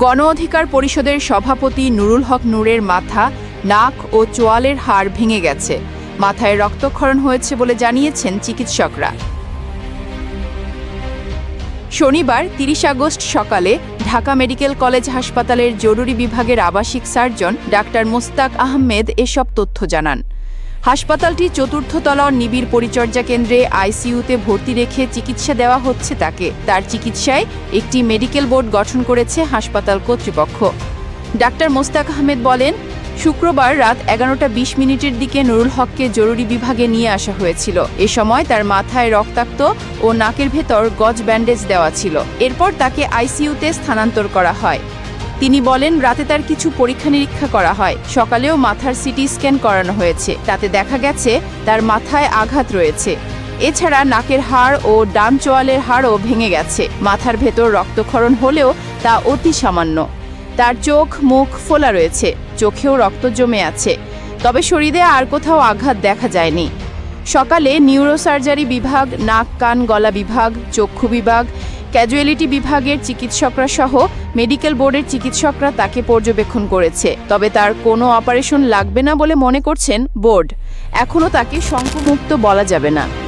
গণ অধিকার পরিষদের সভাপতি নুরুল হক নূরের মাথা, নাক ও চোয়ালের হাড় ভেঙে গেছে। মাথায় রক্তক্ষরণ হয়েছে বলে জানিয়েছেন চিকিৎসকরা। শনিবার তিরিশ আগস্ট সকালে ঢাকা মেডিকেল কলেজ হাসপাতালের জরুরি বিভাগের আবাসিক সার্জন ডাক্তার মোস্তাক আহমেদ এসব তথ্য জানান। হাসপাতালটি চতুর্থ তলার নিবিড় পরিচর্যা কেন্দ্রে আইসিইউতে ভর্তি রেখে চিকিৎসা দেওয়া হচ্ছে তাকে। তার চিকিৎসায় একটি মেডিকেল বোর্ড গঠন করেছে হাসপাতাল কর্তৃপক্ষ। ডাক্তার মোস্তাক আহমেদ বলেন, শুক্রবার রাত এগারোটা বিশ মিনিটের দিকে নুরুল হককে জরুরি বিভাগে নিয়ে আসা হয়েছিল। এ সময় তার মাথায় রক্তাক্ত ও নাকের ভেতর গজ ব্যান্ডেজ দেওয়া ছিল। এরপর তাকে আইসিইউতে স্থানান্তর করা হয়। তিনি বলেন, রাতে তার কিছু পরীক্ষা নিরীক্ষা করা হয়। সকালেও মাথার সিটি স্ক্যান করানো হয়েছে। তাতে দেখা গেছে, তার মাথায় আঘাত রয়েছে। এছাড়া নাকের হাড় ও ডান চোয়ালের হাড়ও ভেঙে গেছে। মাথার ভেতর রক্তক্ষরণ হলেও তা অতি সামান্য। তার চোখ, মুখ ফোলা রয়েছে। চোখেও রক্ত জমে আছে। তবে শরীরে আর কোথাও আঘাত দেখা যায়নি। সকালে নিউরোসার্জারি বিভাগ, নাক, কান, গলা বিভাগ, চক্ষু বিভাগ, ক্যাজুয়ালিটি বিভাগের চিকিৎসকরা সহ মেডিকেল বোর্ডের চিকিৎসকরা তাকে পর্যবেক্ষণ করেছে। তবে তার কোনো অপারেশন লাগবে না বলে মনে করছেন বোর্ড। এখনও তাকে শঙ্কমুক্ত বলা যাবে না।